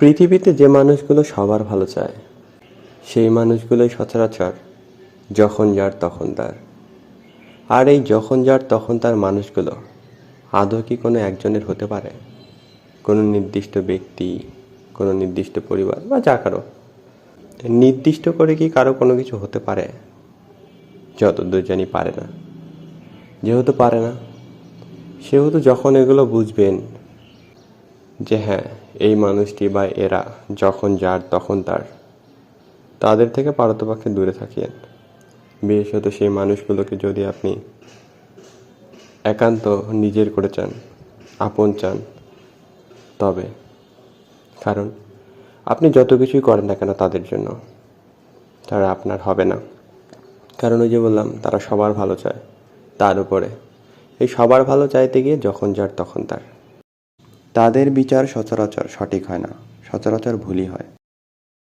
পৃথিবীতে যে মানুষগুলো সবার ভালো চায়, সেই মানুষগুলোই সচরাচর যখন যার তখন তার। আর এই যখন যার তখন তার মানুষগুলো আদৌ কি কোনো একজনের হতে পারে? কোনো নির্দিষ্ট ব্যক্তি, কোনো নির্দিষ্ট পরিবার বা যা কারও। নির্দিষ্ট করে কি কারও কোনো কিছু হতে পারে? যতদূর জানি পারে না। যেহেতু পারে না, সেহেতু যখন এগুলো বুঝবেন যে হ্যাঁ এই মানুষটি বা এরা যখন যার তখন তার। তাদের থেকে পারতপক্ষে দূরে থাকিয়েন বিশেষত সেই মানুষগুলোকে যদি আপনি একান্ত নিজের করে চান, আপন চান, তবে। কারণ আপনি যত কিছুই করেন না কেন তাদের জন্য, তারা আপনার হবে না। কারণ ওই যে বললাম, তারা সবার ভালো চায় তার উপরে। এই সবার ভালো চাইতে গিয়ে যখন যার তখন তার। তাদের বিচার সচরাচর সঠিক হয় না সচরাচর ভুলই হয়।